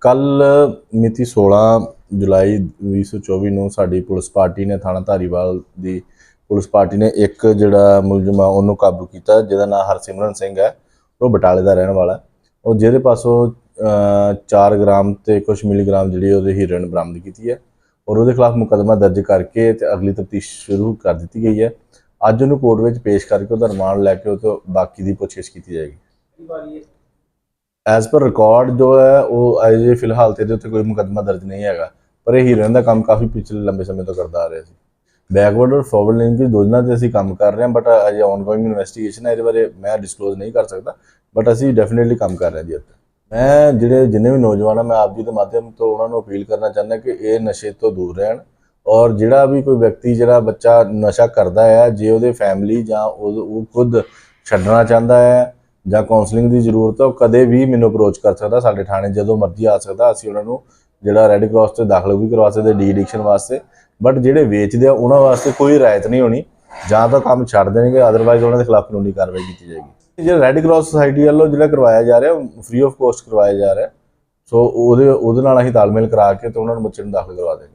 ਕੱਲ ਮਿਤੀ 16 ਜੁਲਾਈ 2024 ਨੂੰ ਸਾਡੀ ਪੁਲਿਸ ਪਾਰਟੀ ਨੇ ਥਾਣਾ ਧਾਰੀਵਾਲ ਦੀ ਪੁਲਿਸ ਪਾਰਟੀ ਨੇ ਇੱਕ ਜਿਹੜਾ ਮੁਲਜ਼ਮ ਆ, ਉਹਨੂੰ ਕਾਬੂ ਕੀਤਾ, ਜਿਹਦਾ ਨਾਮ ਹਰਸਿਮਰਨ ਸਿੰਘ ਹੈ। ਉਹ ਬਟਾਲੇ ਦਾ ਰਹਿਣ ਵਾਲਾ ਹੈ। ਉਹ ਜਿਹਦੇ ਪਾਸੋਂ 4 ਗ੍ਰਾਮ ਤੇ ਕੁਝ ਮਿਲੀਗ੍ਰਾਮ ਜਿਹੜੀ ਉਹਦੀ ਹੀਰੋਇਨ ਬਰਾਮਦ ਕੀਤੀ ਹੈ ਔਰ ਉਹਦੇ ਖਿਲਾਫ ਮੁਕੱਦਮਾ ਦਰਜ ਕਰਕੇ ਤੇ ਅਗਲੀ ਤਫਤੀਸ਼ ਸ਼ੁਰੂ ਕਰ ਦਿੱਤੀ ਗਈ ਹੈ। ਅੱਜ ਉਹਨੂੰ ਕੋਰਟ ਵਿੱਚ ਪੇਸ਼ ਕਰਕੇ ਉਹਦਾ ਰਿਮਾਂਡ ਲੈ ਕੇ ਉਹ ਤੋਂ ਬਾਕੀ ਦੀ ਪੁੱਛਗਿੱਛ ਕੀਤੀ ਜਾਏਗੀ। ਐਜ਼ ਪਰ ਰਿਕਾਰਡ ਜੋ ਹੈ, ਉਹ ਅਜੇ ਫਿਲਹਾਲ ਤੇ ਇਹਦੇ ਉੱਤੇ ਕੋਈ ਮੁਕੱਦਮਾ ਦਰਜ ਨਹੀਂ ਹੈਗਾ, ਪਰ ਇਹ ਹੀਰੋਇਨ ਦਾ ਕੰਮ ਕਾਫੀ ਪਿਛਲੇ ਲੰਬੇ ਸਮੇਂ ਤੋਂ ਕਰਦਾ ਆ ਰਿਹਾ ਸੀ। ਬੈਕਵਰਡ ਔਰ ਫਾਰਵਰਡ ਲਿੰਕ ਦੋਨਾਂ ਤੇ ਅਸੀਂ ਕੰਮ ਕਰ ਰਹੇ ਹਾਂ ਬਟ ਅਜੇ ਆਨਗੋਇੰਗ ਇਨਵੈਸਟੀਗੇਸ਼ਨ ਹੈ, ਇਹਦੇ ਬਾਰੇ ਮੈਂ ਡਿਸਕਲੋਜ਼ ਨਹੀਂ ਕਰ ਸਕਦਾ ਬਟ ਅਸੀਂ ਡੈਫੀਨਿਟਲੀ ਕੰਮ ਕਰ ਰਹੇ ਹਾਂ ਜੀ ਇੱਥੇ। ਮੈਂ ਜਿਹੜੇ ਜਿੰਨੇ ਵੀ ਨੌਜਵਾਨ ਆ, ਮੈਂ ਆਪ ਜੀ ਦੇ ਮਾਧਿਅਮ ਤੋਂ ਉਹਨਾਂ ਨੂੰ ਅਪੀਲ ਕਰਨਾ ਚਾਹੁੰਦਾ ਕਿ ਇਹ ਨਸ਼ੇ ਤੋਂ ਦੂਰ ਰਹਿਣ ਔਰ ਜਿਹੜਾ ਵੀ ਕੋਈ ਵਿਅਕਤੀ, ਜਿਹੜਾ ਬੱਚਾ ਨਸ਼ਾ ਕਰਦਾ ਹੈ ਜੇ ਉਹਦੇ ਫੈਮਿਲੀ ਜਾਂ ਉਹ ਖੁਦ ਛੱਡਣਾ ਚਾਹੁੰਦਾ ਹੈ ਜਾਂ ਕਾਉਂਸਲਿੰਗ ਦੀ ਜ਼ਰੂਰਤ ਹੈ ਉਹ ਕਦੇ ਵੀ ਮੈਨੂੰ ਅਪਰੋਚ ਕਰ ਸਕਦਾ ਸਾਡੇ ਥਾਣੇ ਜਦੋਂ ਮਰਜ਼ੀ ਆ ਸਕਦਾ, ਅਸੀਂ ਉਹਨਾਂ ਨੂੰ ਜਿਹੜਾ ਰੈੱਡ ਕਰਾਸ ਤੇ ਦਾਖਲ ਵੀ ਕਰਵਾ ਸਕਦੇ ਡੀ ਐਡਿਕਸ਼ਨ ਵਾਸਤੇ। ਬਟ ਜਿਹੜੇ ਵੇਚਦੇ ਆ, ਉਹਨਾਂ ਵਾਸਤੇ ਕੋਈ ਰਾਇਤ ਨਹੀਂ ਹੋਣੀ। ਜਾਂ ਤਾਂ ਕੰਮ ਛੱਡ ਦੇਣਗੇ ਅਦਰਵਾਈਜ਼ ਉਹਨਾਂ ਦੇ ਖਿਲਾਫ ਕਾਨੂੰਨੀ ਕਾਰਵਾਈ ਕੀਤੀ ਜਾਏਗੀ। ਜਿਹੜਾ ਰੈੱਡ ਕਰਾਸ ਸੁਸਾਇਟੀ ਵੱਲੋਂ ਜਿਹੜਾ ਕਰਵਾਇਆ ਜਾ ਰਿਹਾ ਫ੍ਰੀ ਆਫ ਕੋਸਟ ਕਰਵਾਇਆ ਜਾ ਰਿਹਾ, ਸੋ ਉਹਦੇ ਉਹਦੇ ਨਾਲ ਅਸੀਂ ਤਾਲਮੇਲ ਕਰਾ ਕੇ ਤੇ ਉਹਨਾਂ ਨੂੰ ਬੱਚੇ ਨੂੰ ਦਾਖਲ ਕਰਵਾ ਦੇਣਗੇ।